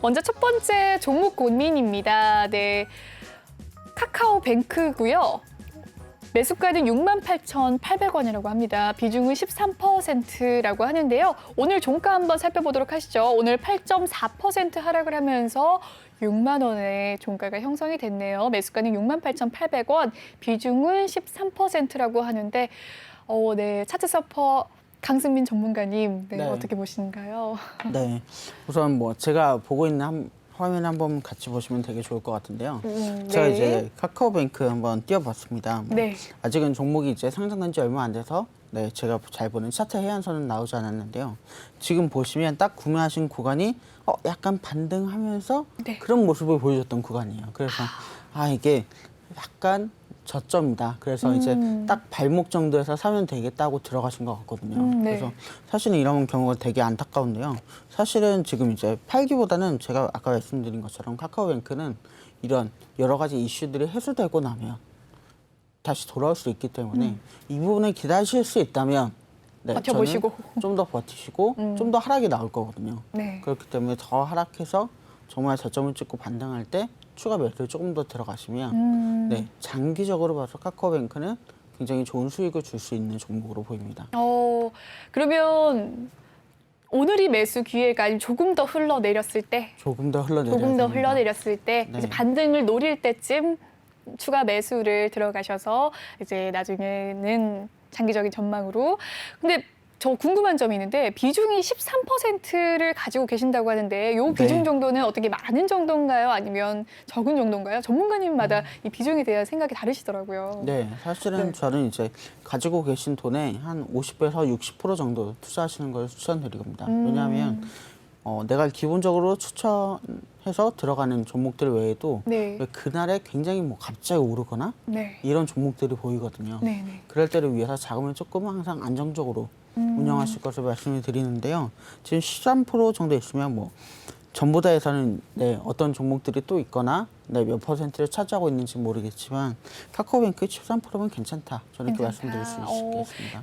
먼저 첫 번째 종목 고민입니다. 네. 카카오뱅크고요. 매수가는 68,800원이라고 합니다. 비중은 13%라고 하는데요. 오늘 종가 한번 살펴보도록 하시죠. 오늘 8.4% 하락을 하면서 6만 원의 종가가 형성이 됐네요. 매수가는 68,800원, 비중은 13%라고 하는데 어, 네. 차트 서퍼 강승민 전문가님 네, 네. 어떻게 보시는가요? 네. 우선 뭐 제가 보고 있는 한, 화면 한번 같이 보시면 되게 좋을 것 같은데요. 음, 제가 네. 이제 카카오뱅크 한번 띄워봤습니다. 뭐 네. 아직은 종목이 이제 상장된 지 얼마 안 돼서 네, 제가 잘 보는 차트 해안선은 나오지 않았는데요. 지금 보시면 딱 구매하신 구간이 어, 약간 반등하면서 네. 그런 모습을 보여줬던 구간이에요. 그래서 아 이게 약간 저점이다. 그래서 이제 음. 딱 발목 정도에서 사면 되겠다고 들어가신 것 같거든요. 음, 네. 그래서 사실은 이런 경우가 되게 안타까운데요. 사실은 지금 이제 팔기보다는 제가 아까 말씀드린 것처럼 카카오뱅크는 이런 여러 가지 이슈들이 해소되고 나면 다시 돌아올 수 있기 때문에 이 부분을 기다리실 수 있다면 네, 음. 버텨보시고. 좀 더 버티시고 음. 좀더 하락이 나올 거거든요. 네. 그렇기 때문에 더 하락해서 정말 저점을 찍고 반등할 때 추가 매수를 조금 더 들어가시면 음. 네, 장기적으로 봐서 카카오뱅크는 굉장히 좋은 수익을 줄 수 있는 종목으로 보입니다. 어, 그러면 오늘이 매수 기회가 아니면 조금 더 흘러내렸을 때, 조금 더 흘러내려야 조금 더. 흘러내렸을 때 네. 이제 반등을 노릴 때쯤 추가 매수를 들어가셔서 이제 나중에는 장기적인 전망으로. 근데 저 궁금한 점이 있는데 비중이 13%를 가지고 계신다고 하는데 요 비중 네. 정도는 어떻게 많은 정도인가요? 아니면 적은 정도인가요? 전문가님마다 음. 이 비중에 대한 생각이 다르시더라고요. 네, 사실은 네. 저는 이제 가지고 계신 돈의 한 50에서 60% 정도 투자하시는 걸 추천드립니다. 음. 왜냐하면 어, 내가 기본적으로 추천해서 들어가는 종목들 외에도 네. 왜 그날에 굉장히 뭐 갑자기 오르거나 네. 이런 종목들이 보이거든요. 네. 네. 그럴 때를 위해서 자금을 조금 항상 안정적으로 음. 운영하실 것을 말씀을 드리는데요. 지금 13% 정도 있으면 뭐 전보다에서는 네, 어떤 종목들이 또 있거나 네, 몇 퍼센트를 차지하고 있는지 모르겠지만 카카오뱅크 13%면 괜찮다. 저는 이렇게. 말씀드릴 수 어. 있겠습니다.